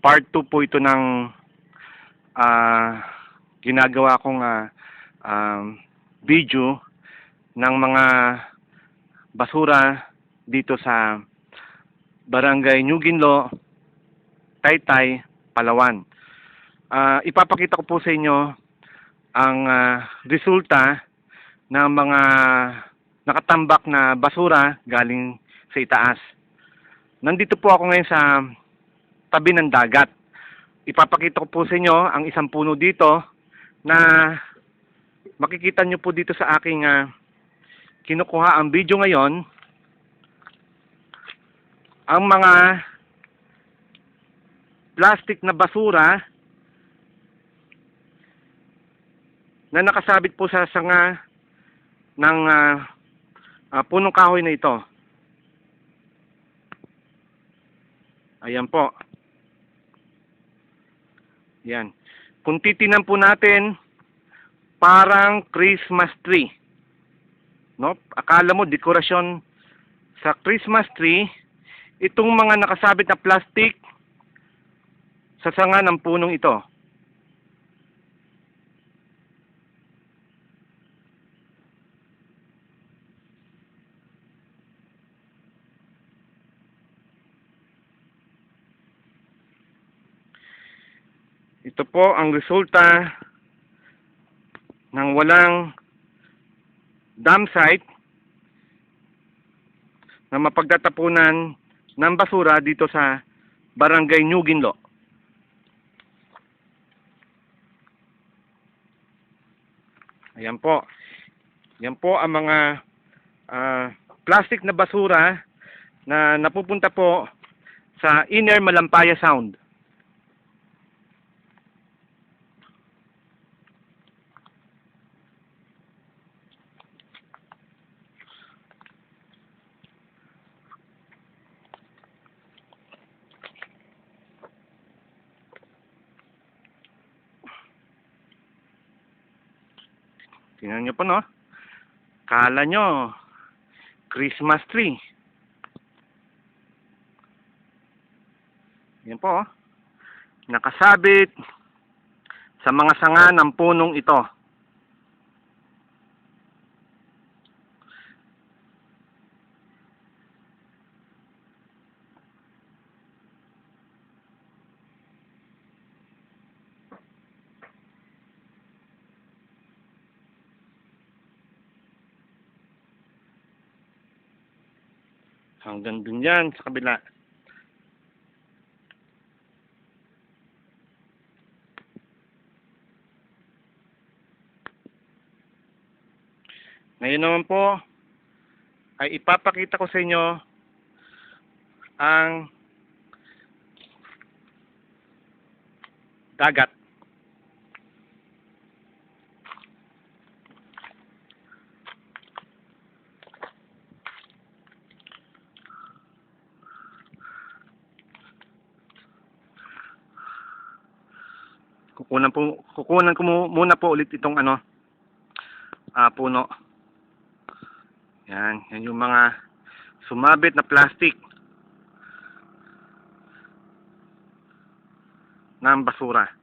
part 2 po ito ng ah, ginagawa kong ah, um, video ng mga basura dito sa Barangay New Ginlo, Taytay, Palawan. Ah, ipapakita ko po sa inyo ang ah, resulta ng mga nakatambak na basura galing sa itaas. Nandito po ako ngayon sa tabi ng dagat. Ipapakita ko po sa inyo ang isang puno dito na makikita nyo po dito sa aking ah, kinukuha ang video ngayon ang mga plastic na basura na nakasabit po sa sanga ng ah, ah, punong kahoy na ito. Ayan po. Yan. Kung titinan po natin, parang Christmas tree. No? Akala mo dekorasyon sa Christmas tree, itong mga nakasabit na plastic sa sanga ng punong ito. Ito po ang resulta ng walang dam site na mapagtatapunan ng basura dito sa Barangay New Ginlo. Ayan po. Yan po ang mga ah, plastic na basura na napupunta po sa Inner Malampaya Sound. Tingnan nyo po, no? Kala nyo, Christmas tree. Yan po, oh. Nakasabit sa mga sanga ng punong ito. Hanggang dun yan sa kabila. Ngayon naman po ay ipapakita ko sa inyo ang dagat. Kukunan po kukunan ko mu- muna po ulit itong ano ah puno. Yan, yan yung mga sumabit na plastic ng basura.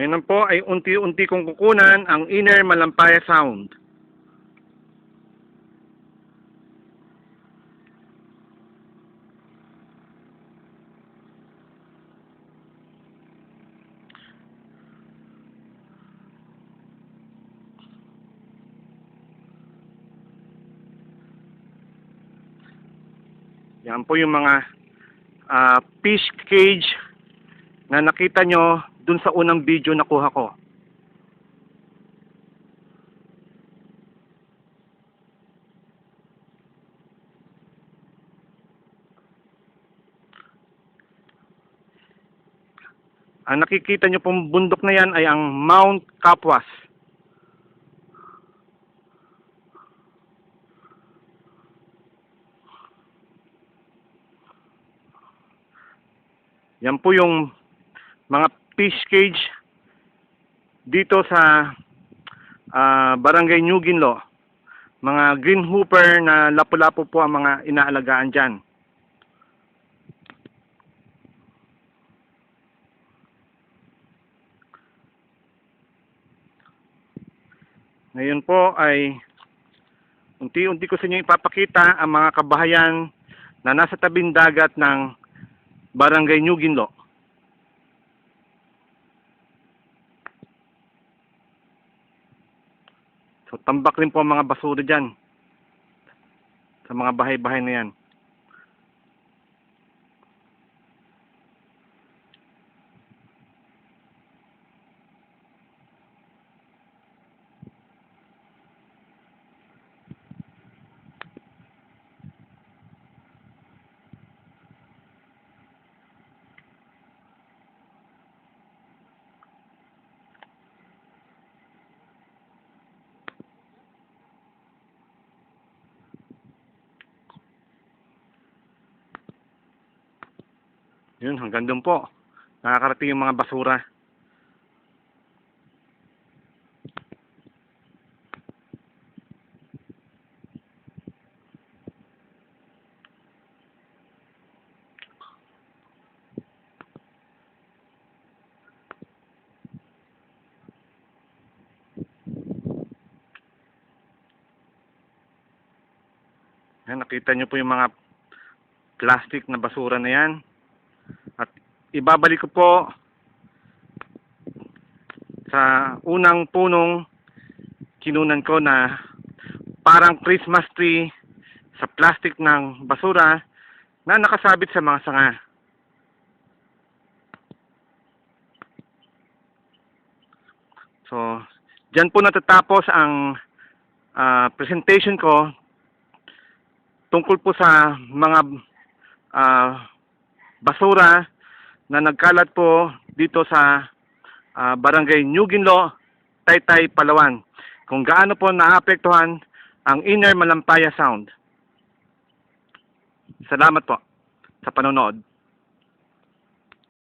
Ngayon po ay unti-unti kong kukunan ang Inner Malampaya Sound. Yan po yung mga ah, fish cage na nakita nyo dun sa unang video na kuha ko. Ang nakikita nyo pong bundok na yan ay ang Mount Kapwas. Yan po yung mga fish cage dito sa ah, Barangay New Ginlo. Mga green hooper na lapu-lapu po ang mga inaalagaan dyan. Ngayon po ay unti-unti ko sa inyo ipapakita ang mga kabahayan na nasa tabing dagat ng Barangay New Ginlo. So tambak rin po ang mga basura dyan sa mga bahay-bahay na yan. Yun, hanggang doon po. Nakakarating yung mga basura. Yan, nakita nyo po yung mga plastic na basura na yan. Ibabalik ko po sa unang punong kinunan ko na parang Christmas tree sa plastic ng basura na nakasabit sa mga sanga. So, dyan po natatapos ang ah, presentation ko tungkol po sa mga ah, basura na nagkalat po dito sa ah, Barangay New Ginlo, Taytay, Palawan. Kung gaano po naapektuhan ang Inner Malampaya Sound. Salamat po sa panonood.